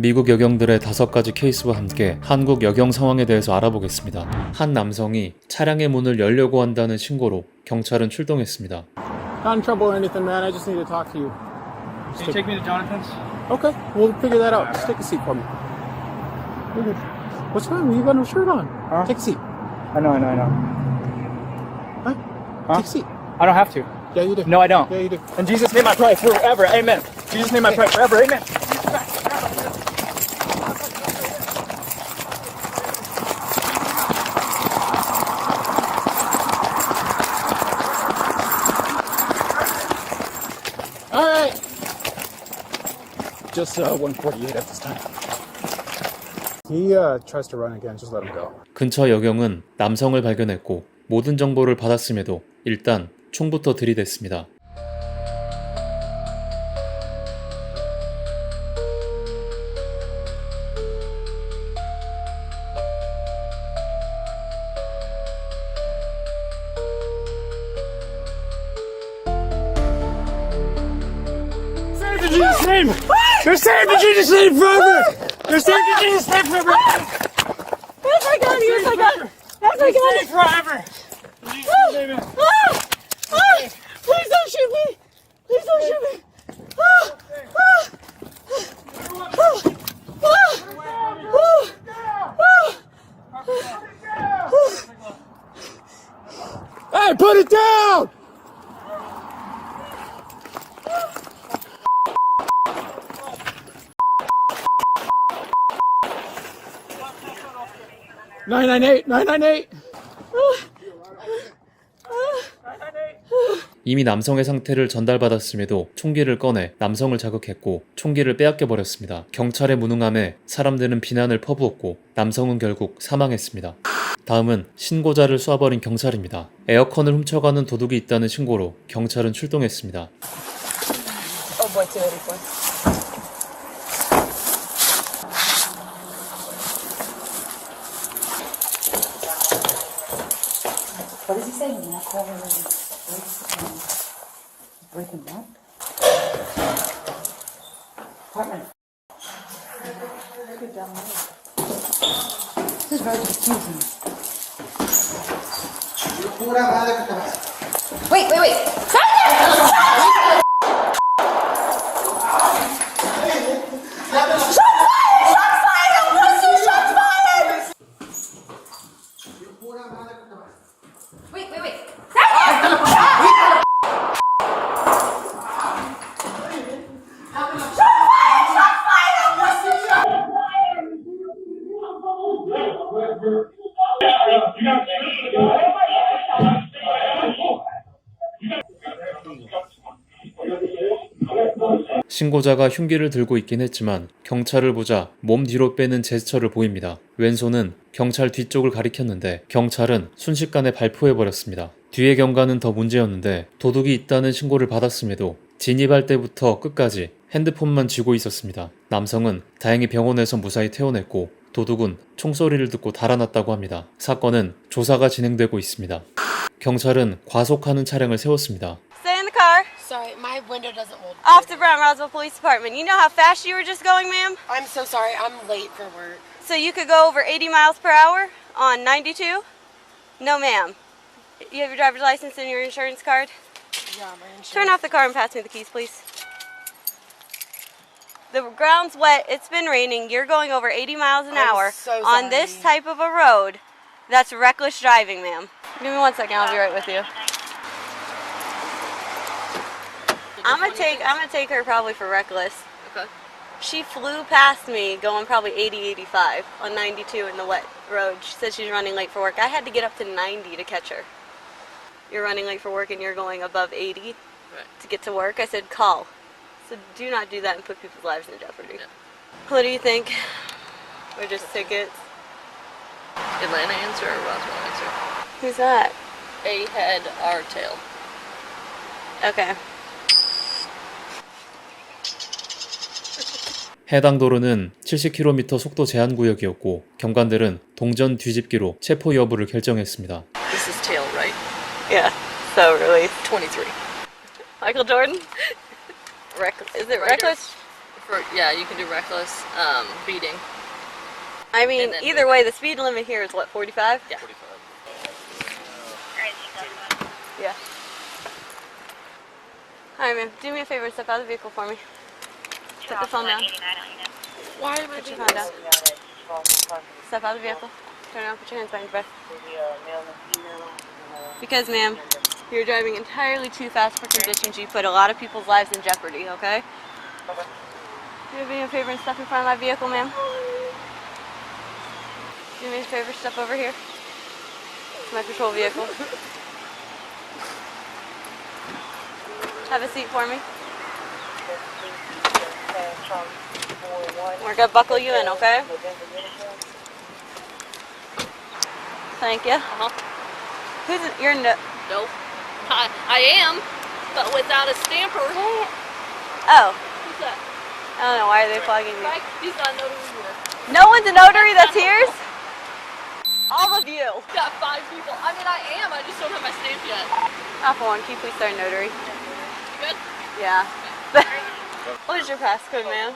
미국 여경들의 다섯 가지 케이스와 함께 한국 여경 상황에 대해서 알아보겠습니다. 한 남성이 차량의 문을 열려고 한다는 신고로 경찰은 출동했습니다. Not in trouble or anything, man. I just need to talk to you. Can you take me to Jonathan's? Okay, we'll figure that out. Just take a seat for me. Good. What's wrong? You got no shirt on. Huh? Take a seat. I know, I know, I know. Huh? Huh? Take a seat. I don't have to. Yeah, you do. No, I don't. Yeah, you do. In Jesus' name I pray forever. Amen. Jesus' name I pray forever. Amen. Just uh, 148 at this time. He uh, tries to run again. Just let him go. 근처 여경은 남성을 발견했고 모든 정보를 받았음에도 일단 총부터 들이댔습니다. Jesus' name. You're saved in Jesus' name forever. You're saved in Jesus' name forever. Yes, I got it. Yes, I got it. Yes, I got it. Saved forever. In Jesus' name, amen. Ah! Ah! Please don't shoot me. Please don't shoot me. Ah! Ah! Ah! Ah! Hey, put it down! 이미 남성의 상태를 전달받았음에도 총기를 꺼내 남성을 자극했고 총기를 빼앗겨 버렸습니다. 경찰의 무능함에 사람들은 비난을 퍼부었고 남성은 결국 사망했습니다. 다음은 신고자를 쏴버린 경찰입니다. 에어컨을 훔쳐가는 도둑이 있다는 신고로 경찰은 출동했습니다. Oh boy, 284. What does he say? When that caller breaks, breaking what? Apartment. Good down. This is very confusing. Wait, wait, wait! 신고자가 흉기를 들고 있긴 했지만 경찰을 보자 몸 뒤로 빼는 제스처를 보입니다. 왼손은 경찰 뒤쪽을 가리켰는데 경찰은 순식간에 발포해버렸습니다. 뒤의 경과는 더 문제였는데 도둑이 있다는 신고를 받았음에도 진입할 때부터 끝까지 핸드폰만 쥐고 있었습니다. 남성은 다행히 병원에서 무사히 퇴원했고 도둑은 총소리를 듣고 달아났다고 합니다. 사건은 조사가 진행되고 있습니다. 경찰은 과속하는 차량을 세웠습니다. Sorry, my window doesn't hold. Off the Brown Roswell Police Department. You know how fast you were just going, ma'am? I'm so sorry. I'm late for work. So you could go over 80 miles per hour on 92? No, ma'am. You have your driver's license and your insurance card? Yeah, my insurance. Turn off the car and pass me the keys, please. The ground's wet. It's been raining. You're going over 80 miles an I'm hour so on this type of a road. That's reckless driving, ma'am. Give me one second. I'll be right with you. I'm gonna take. I'm gonna take her probably for reckless. Okay. She flew past me going probably 80, 85 on 92 in the wet road. She said she's running late for work. I had to get up to 90 to catch her. You're running late for work and you're going above 80 to get to work. I said, call. So do not do that and put people's lives in jeopardy. What do you think? Or just tickets? Atlanta answer or Roswell answer? Who's that? A head, R tail. Okay. 해당 도로는 70km 속도 제한 구역이었고 경관들은 동전 뒤집기로 체포 여부를 결정했습니다. This is tail, right? Yeah. So really, 23. Michael Jordan. Reck- is it Right reckless? For yeah, you can do reckless um, speeding. I mean, then- either way, the speed limit here is what, 45? Yeah. Yeah. Alright, ma'am. Do me a favor and step out of the vehicle for me. Put the phone down. Why am I Put your phone down. Step out of the vehicle. Turn around. Put your hands behind your back. Because, ma'am, you're driving entirely too fast for conditions. You put a lot of people's lives in jeopardy, okay? Do me a favor and step in front of my vehicle, ma'am. Do me a favor, step over here. It's my patrol vehicle. Have a seat for me. We're gonna buckle you in, okay? Thank you. Uh-huh. Who's? You're no. Nope. I, I am, but without a stamper. Oh, Who's that? I don't know. Why are they plugging me? He's notary here. No one's a notary that's here. All of you. Got five people. I mean, I am. I just don't have my stamp yet. Not for one. Can you please start notary? Good. Yeah. What is your passcode, ma'am?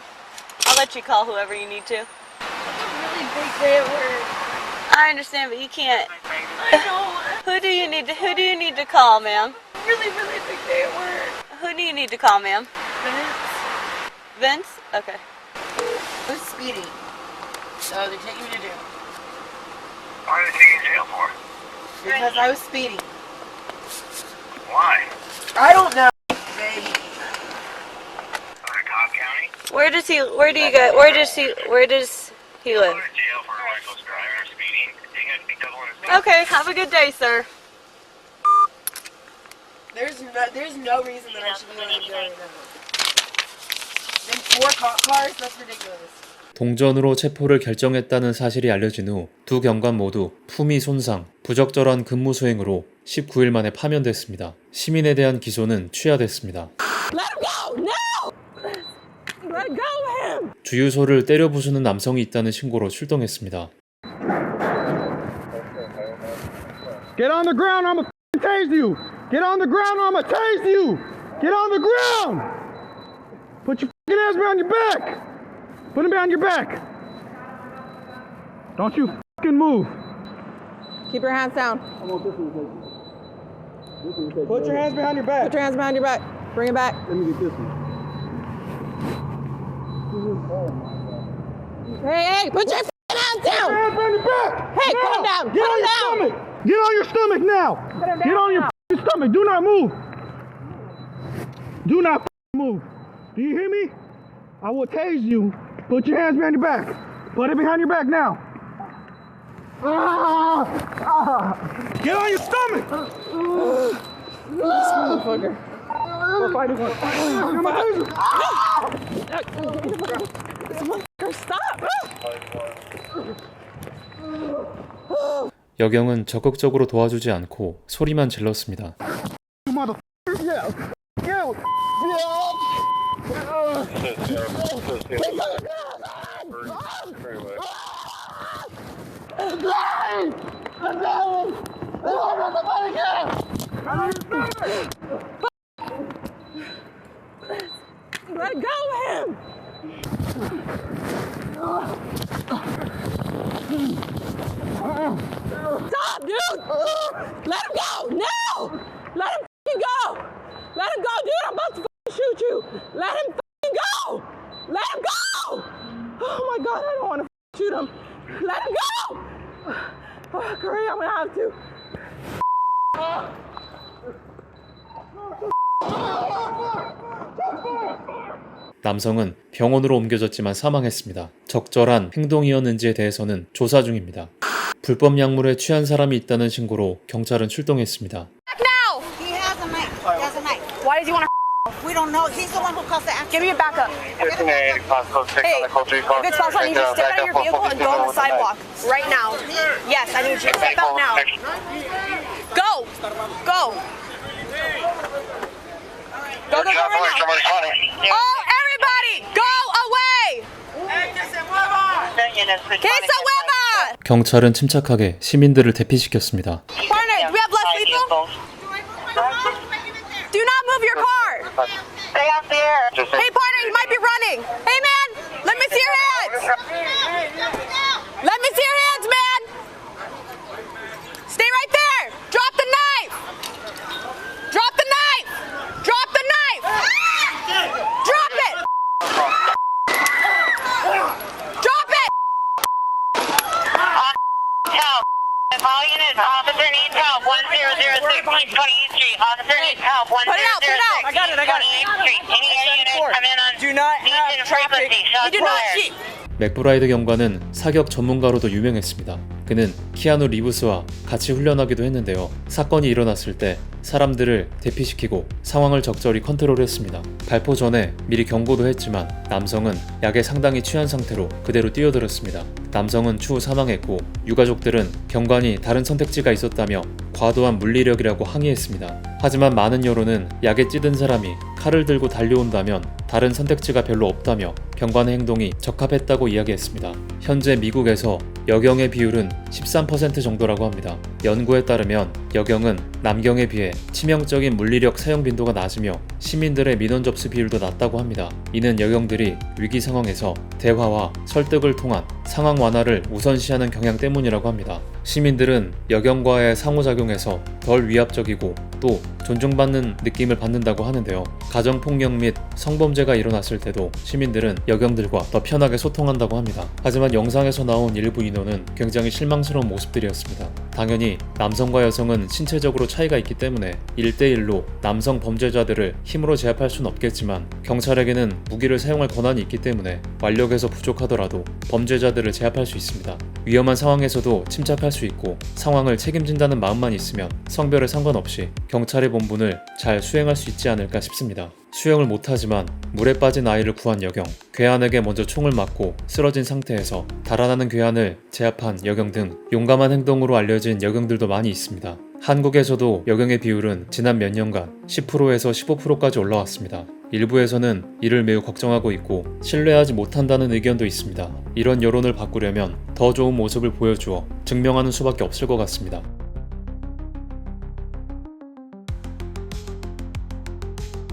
I'll let you call whoever you need to. Really big day at work. I understand, but you can't. I know. Who do you need to? Who do you need to call, ma'am? Really, really big day at work. Who do you need to call, ma'am? Vince? Vince? Okay. Who's speeding. So they're taking me to jail. Why are they taking you to jail for? Because I was speeding. Why? I don't know. Where does he? Where do you go? Where does he? Where does he live? Okay. Have a good day, sir. There's no, there's no reason that I should be going to jail right now. Then four cop cars? That's ridiculous. 동전으로 체포를 결정했다는 사실이 알려진 후 두 경관 모두 품위 손상, 부적절한 근무 수행으로 19일 만에 파면됐습니다. 시민에 대한 기소는 취하됐습니다. 주유소를 때려 부수는 남성이 있다는 신고로 출동했습니다. Get on the ground, I'ma tase you. Get on the ground, I'ma tase you. Get on the ground. Put your hands behind your back. Put them behind your back. Don't you f***ing move. Keep your hands down. Put your hands behind your back. Put your hands behind your back. Bring it back. Let me get this one. Hey, hey, put your hands down. Hands behind your back. Hey, Now. put 'em down. Get Put on your down. stomach. Get on your stomach now. Get on your f***ing stomach. Do not move. Do not move. Do you hear me? I will tase you. Put your hands behind your back. Put it behind your back now. Ah! Ah! Get on your stomach. Motherfucker. We're fighting for You're my taser. Motherfucker, stop. 여경은 적극적으로 도와주지 않고 소리만 질렀습니다. Let go of him. Stop, dude. Let him go. No. Let him go. Let him go, dude. I'm about to shoot you. Let him 남성은 병원으로 옮겨졌지만 사망했습니다. 적절한 행동이었는지에 대해서는 조사 중입니다. 불법 약물에 취한 사람이 있다는 신고로 경찰은 출동했습니다. He has a knife. He has a knife. Why does he want to? We don't know. He's the one who caused the accident. Give me a backup. Hey, if it's possible, you just step out of your vehicle and go on the sidewalk right now. Yes, I need you to step out now. Go, go. Go, go, go right now. Oh, 경찰은 침착하게 시민들을 대피시켰습니다. Partner, do we have less lethal? Do not move your car. stay out there. Just Hey, partner, he might be running. Hey, man, let me see your hands. Let me see your hands, man. Stay right there. Drop the knife. Drop the knife. Drop the knife. Drop it. Drop it. help. All units, officer needs help. 1006 East 28th Street. Officer needs help. Put it out, put it out. 1006 I got it, I got it. East 28th Street. Any air units come in on Do not have Eastern traffic. frequency. We Shots do not fired. cheat. 맥브라이드 경관은 사격 전문가로도 유명했습니다. 그는 키아누 리브스와 같이 훈련하기도 했는데요. 사건이 일어났을 때 사람들을 대피시키고 상황을 적절히 컨트롤했습니다. 발포 전에 미리 경고도 했지만 남성은 약에 상당히 취한 상태로 그대로 뛰어들었습니다. 남성은 추후 사망했고 유가족들은 경관이 다른 선택지가 있었다며 과도한 물리력이라고 항의했습니다. 하지만 많은 여론은 약에 찌든 사람이 칼을 들고 달려온다면 다른 선택지가 별로 없다며 경관의 행동이 적합했다고 이야기했습니다. 현재 미국에서 여경의 비율은 13% 정도라고 합니다. 연구에 따르면 여경은 남경에 비해 치명적인 물리력 사용 빈도가 낮으며 시민들의 민원 접수 비율도 낮다고 합니다. 이는 여경들이 위기 상황에서 대화와 설득을 통한 상황 완화를 우선시하는 경향 때문이라고 합니다. 시민들은 여경과의 상호작용에서 덜 위압적이고 또 존중받는 느낌을 받는다고 하는데요. 가정폭력 및 성범죄가 일어났을 때도 시민들은 여경들과 더 편하게 소통한다고 합니다. 하지만 영상에서 나온 일부 인원은 굉장히 실망스러운 모습들이었습니다. 당연히 남성과 여성은 신체적으로 차이가 있기 때문에 1대1로 남성 범죄자들을 힘으로 제압할 수는 없겠지만 경찰에게는 무기를 사용할 권한이 있기 때문에 완력에서 부족하더라도 범죄자 들을 제압할 수 있습니다. 위험한 상황에서도 침착할 수 있고 상황을 책임진다는 마음만 있으면 성별에 상관없이 경찰의 본분을 잘 수행할 수 있지 않을까 싶습니다. 수영을 못하지만 물에 빠진 아이를 구한 여경, 괴한에게 먼저 총을 맞고 쓰러진 상태에서 달아나는 괴한을 제압한 여경 등 용감한 행동으로 알려진 여경들도 많이 있습니다. 한국에서도 여경의 비율은 지난 몇 년간 10%에서 15%까지 올라왔습니다. 일부에서는 이를 매우 걱정하고 있고 신뢰하지 못한다는 의견도 있습니다. 이런 여론을 바꾸려면 더 좋은 모습을 보여주어 증명하는 수밖에 없을 것 같습니다.